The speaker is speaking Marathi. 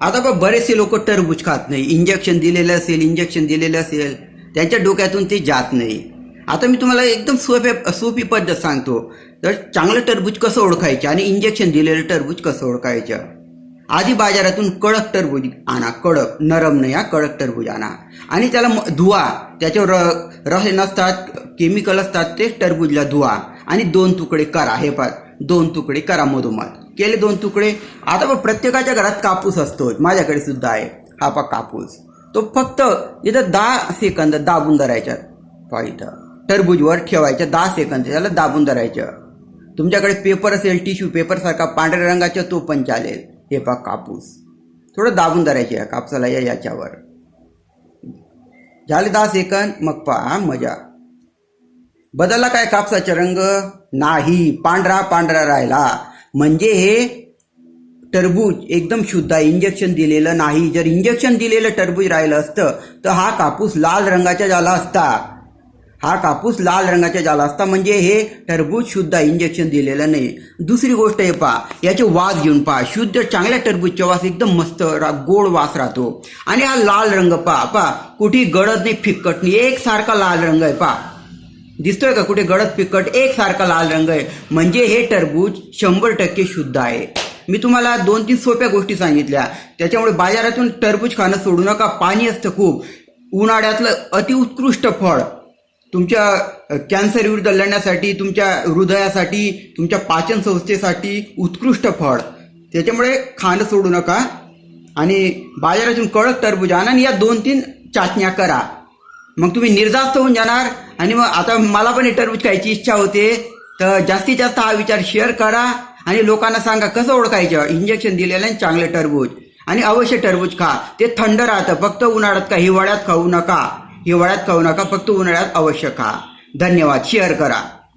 आता बघ बरेचसे लोक टरबूज खात नाही. इंजेक्शन दिलेलं असेल इंजेक्शन दिलेलं असेल त्यांच्या डोक्यातून ते जात नाही. आता मी तुम्हाला एकदम सोप्या सोपी पद्धत सांगतो. तर चांगलं टरबूज कसं ओळखायचं आणि इंजेक्शन दिलेलं टरबूज कसं ओळखायचं? आधी बाजारातून कडक टरबूज आणा कडक नरम नाही हा कडक टरबूज आणा. आणि त्याला म- धुवा. त्याच्यावर र- रस नसतात केमिकल असतात ते टरबूजला धुवा. आणि दोन तुकडे करा हे पा दोन तुकडे करा मधोमध. केले दोन तुकडे. आता बघ प्रत्येकाच्या घरात कापूस असतो माझ्याकडे सुद्धा आहे. हा पा कापूस. तो फक्त इथं दहा सेकंद दाबून धरायच्या पहा इथं. टरबूजवर ठेवायच्या दहा सेकंद. त्याला दाबून धरायचं. तुमच्याकडे पेपर असेल टिश्यू पेपरसारखा पांढऱ्या रंगाचा तो पण चालेल. हे पहा कापूस. थोडं दाबून धरायचे या कापसाला या याच्यावर. झाले दहा सेकंद. मग पहा मजा. बदलला काय कापसाचा रंग? नाही. पांढरा पांढरा राहिला. म्हणजे हे टरबूज एकदम शुद्ध आहे. इंजेक्शन दिलेलं नाही. जर इंजेक्शन दिलेलं टरबूज राहिलं असतं तर हा कापूस लाल रंगाचा झाला असता. हा कापूस लाल रंगाचा झाला असता. म्हणजे हे टरबूज शुद्ध इंजेक्शन दिलेलं नाही. दुसरी गोष्ट आहे पहा. याचे वास घेऊन पहा. शुद्ध चांगल्या टरबूजचा वास एकदम मस्त रा गोड वास राहतो. आणि हा लाल रंग पहा. पहा. कुठेही गडद नाही फिक्कट नाही. एकसारखा लाल रंग आहे. पहा. दिसतोय का कुठे गडद पिकट एकसारखा लाल रंग आहे. म्हणजे हे टरबूज शंभर टक्के शुद्ध आहे. मी तुम्हाला दोन तीन सोप्या गोष्टी सांगितल्या. त्याच्यामुळे बाजारातून टरबूज खाणं सोडू नका. पाणी असतं खूप. उन्हाळ्यातलं अतिउत्कृष्ट फळ. तुमच्या कॅन्सर विरुद्ध लढण्यासाठी तुमच्या हृदयासाठी तुमच्या पाचन संस्थेसाठी उत्कृष्ट फळ. त्याच्यामुळे खाणं सोडू नका. आणि बाजारातून कडक टरबूज आणा आणि या दोन तीन चाचण्या करा. मग तुम्ही निर्धास्त होऊन जाणार. आणि मग आता मला पण हे टरबूज खायची इच्छा होते. तर जास्तीत जास्त हा विचार शेअर करा. आणि लोकांना सांगा कसं ओळखायचं? इंजेक्शन दिलेलं आहे चांगलं टरबूज. आणि अवश्य टरबूज खा. ते थंड राहतं. फक्त उन्हाळ्यात का हिवाळ्यात खाऊ नका. हिवाळ्यात खाऊ नका. फक्त उन्हाळ्यात अवश्य खा. धन्यवाद. शेअर करा.